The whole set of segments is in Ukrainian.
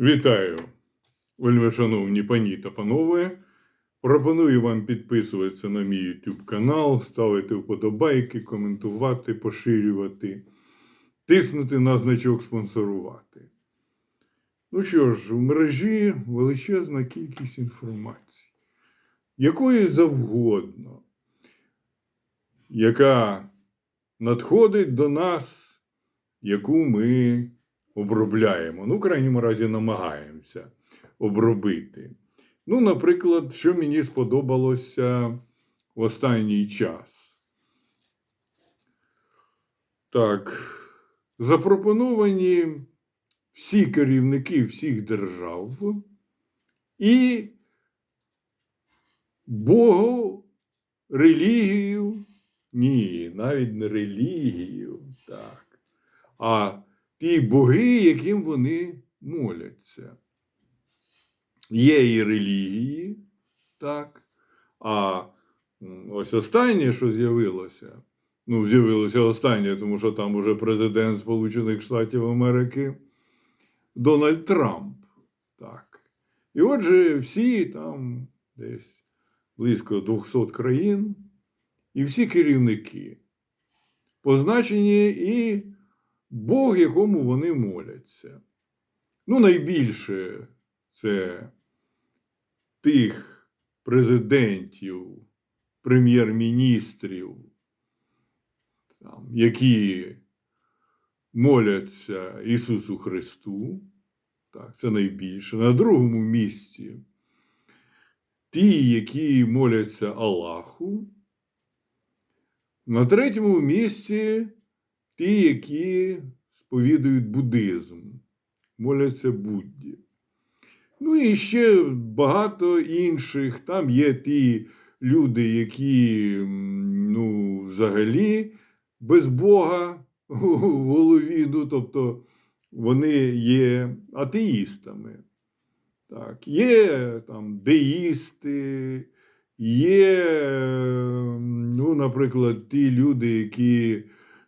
Вітаю, вельми шановні пані та панове. Пропоную вам підписуватися на мій YouTube канал, ставити вподобайки, коментувати, поширювати, тиснути на значок спонсорувати. Ну що ж, в мережі величезна кількість інформації, якої завгодно, яка надходить до нас, яку ми обробляємо. Ну, в крайньому разі, намагаємося обробити. Ну, наприклад, що мені сподобалося в останній час. Так, запропоновані всі керівники всіх держав і Богу, релігію, ні, навіть не релігію, так, а ті боги, яким вони моляться. Є і релігії, так, а ось останнє, що з'явилося, ну, з'явилося останнє, тому що там уже президент Сполучених Штатів Америки Дональд Трамп. Так. І отже, всі там десь близько 200 країн, і всі керівники позначені і Бог, якому вони моляться. Ну, найбільше це тих президентів, прем'єр-міністрів, які моляться Ісусу Христу. Так, це найбільше. На другому місці ті, які моляться Аллаху. На третьому місці ті, які сповідують буддизм, моляться Будді. Ну і ще багато інших. Там є ті люди, які ну, взагалі без Бога в голові, ну, тобто вони є атеїстами. Так, є там деїсти, є, ну, наприклад, ті люди, які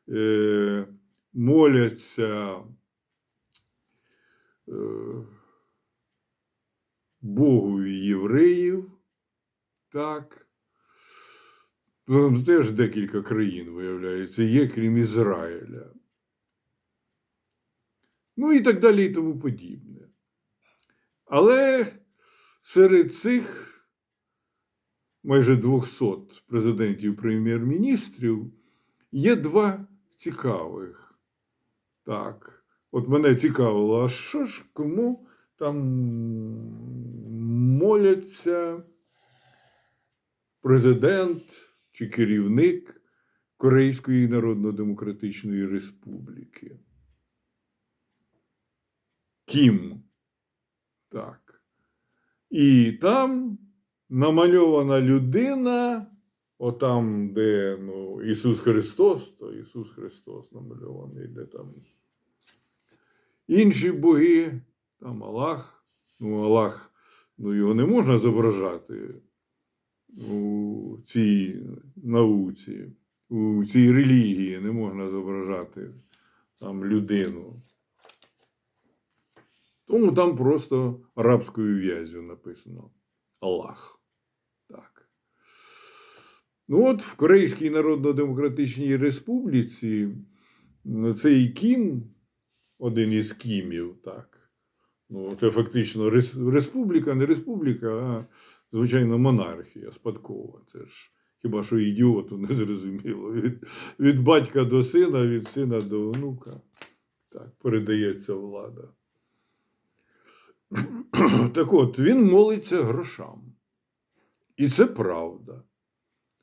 е, моляться е, Богу євреїв, так. Там теж декілька країн, виявляється, є, крім Ізраїля. Ну і так далі, і тому подібне. Але серед цих майже 200 президентів прем'єр-міністрів є два цікавих. Так, от мене цікавило, а що ж кому там моляться президент чи керівник Корейської Народно-Демократичної Республіки? Кім. Так. І там намальована людина, отам, де ну, Ісус Христос, то Ісус Христос намальований, де там інші боги, там Аллах. Ну, Аллах, ну його не можна зображати у цій науці, у цій релігії не можна зображати там людину. Тому там просто арабською в'язю написано Аллах. Ну от в Корейській Народно-Демократичній Республіці цей Кім, один із Кімів, так. Ну, це фактично республіка, не республіка, а звичайно монархія спадкова. Це ж хіба що ідіоту не зрозуміло. Від, від батька до сина, від сина до онука. Так, передається влада. Так от, він молиться грошам. І це правда.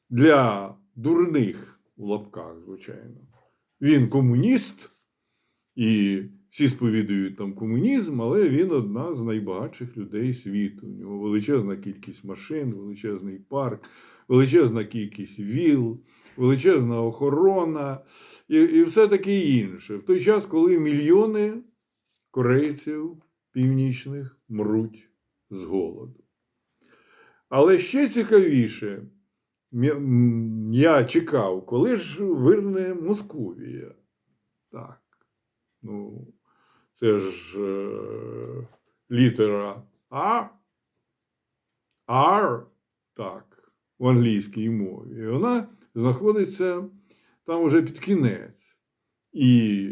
Для дурних в лапках, звичайно. Він комуніст, і всі сповідують там комунізм, але він одна з найбагатших людей світу. У нього величезна кількість машин, величезний парк, величезна кількість віл, величезна охорона і, і все таке інше. В той час, коли мільйони корейців північних мруть з голоду. Але ще цікавіше, я чекав, коли ж вирне Московія. Так. Ну, це ж е, літера А, R, так, в англійській мові. І вона знаходиться там уже під кінець. І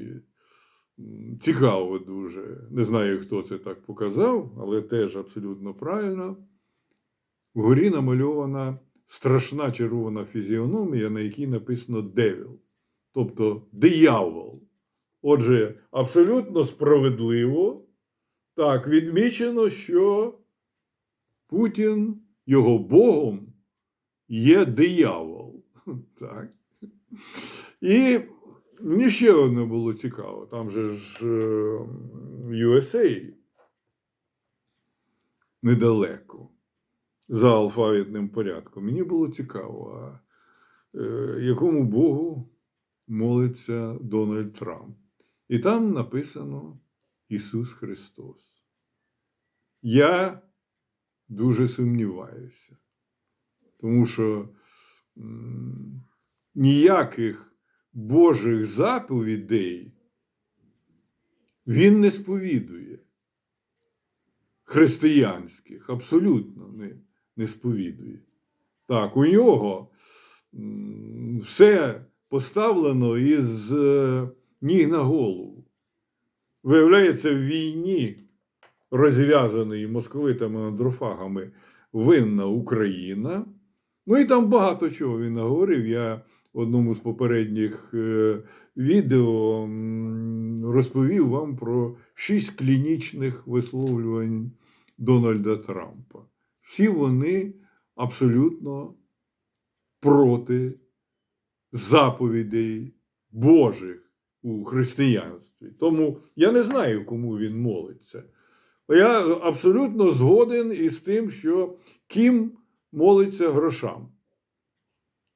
цікаво дуже. Не знаю, хто це так показав, але теж абсолютно правильно. Вгорі намальована страшна червона фізіономія, на якій написано Девіл, тобто диявол. Отже, абсолютно справедливо так відмічено, що Путін його Богом є диявол. Так. І мені ще одне було цікаво. Там же ж е, USA недалеко за алфавітним порядком. Мені було цікаво, а е, якому Богу молиться Дональд Трамп. І там написано Ісус Христос. Я дуже сумніваюся, тому що ніяких Божих заповідей він не сповідує. Християнських абсолютно не, не сповідує. Так, у нього все поставлено із е, ніг на голову. Виявляється, в війні, розв'язаний московитами андрофагами, винна Україна. Ну і там багато чого він наговорив. Я в одному з попередніх е, відео розповів вам про шість клінічних висловлювань Дональда Трампа. Всі вони абсолютно проти заповідей Божих у християнстві. Тому я не знаю, кому він молиться. Я абсолютно згоден із тим, що Кім молиться грошам.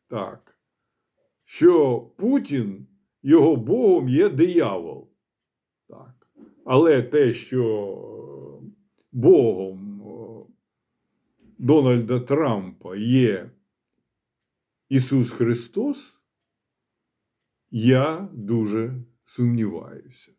Так. Що Путін його Богом є диявол. Так. Але те, що Богом о, Дональда Трампа є Ісус Христос, я дуже сумніваюся.